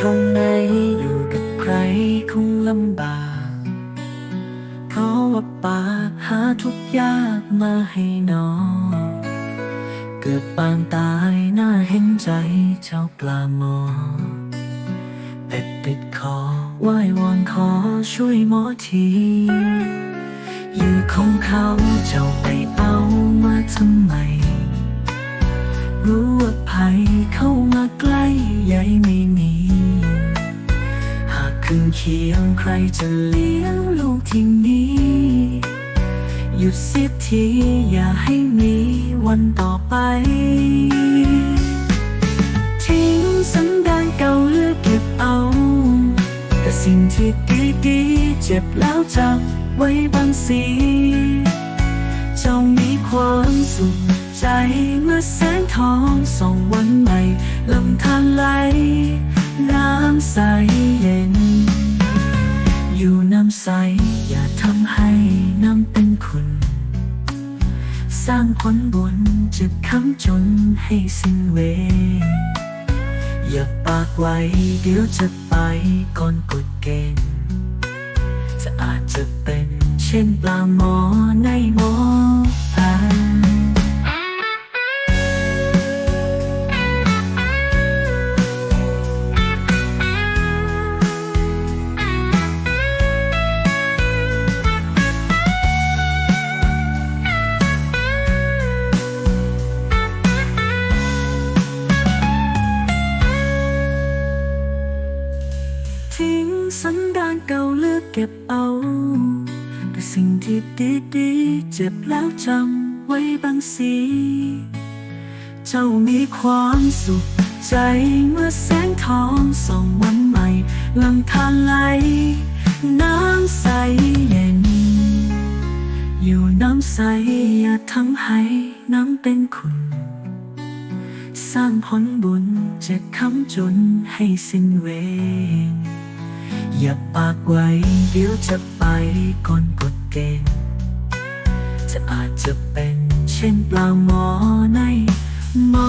ตรงไหนอยู่กับใครคงลำบากเพราะว่าป่าหาทุกยากมาให้น้อง เกิดปางตายน่าเห็นใจเจ้าปลาหมอเป็ดติดคอไหว้วอนขอช่วยหมอทีอยู่ของเขาเจ้าไปเอามาทำไม หากคืนเคียงใครจะเลี้ยงลูกที่นี้ หยุดเสียทีอย่าให้มีวันต่อไป ทิ้งสันดานเก่าเลือกเก็บเอา แต่สิ่งที่ดีๆเจ็บแล้วจำไว้บางสีจ้ามีความสุขใจเมื่อแสงทองส่องวันใหม่ลำธารไหลน้ำใสำใส อย่าทำให้น้ำเป็นคุณ สร้างผลบุญจะค้ำจนให้สิ้นเว อย่าปากไว้เดี๋ยวจะไปก่อนกฎเกณฑ์จะอาจจะเป็นเช่นปลาหมอในหม เก่าเลือกเก็บเอา แต่สิ่งที่ดีๆ เจ็บแล้วจำไว้บางสี เจ้ามีความสุขใจเมื่อแสงทองส่องวันใหม่ลำธารไหล น้ำใสเย็น อยู่น้ำใสอย่าทำให้น้ำเป็นคุณสร้างผลบุญจะค้ำจนให้สิ้นเวร อย่าปากไว้ เดี๋ยวจะไปก่อนกดเกณฑ์จะอาจจะเป็นเช่นปลาหมอในหมอ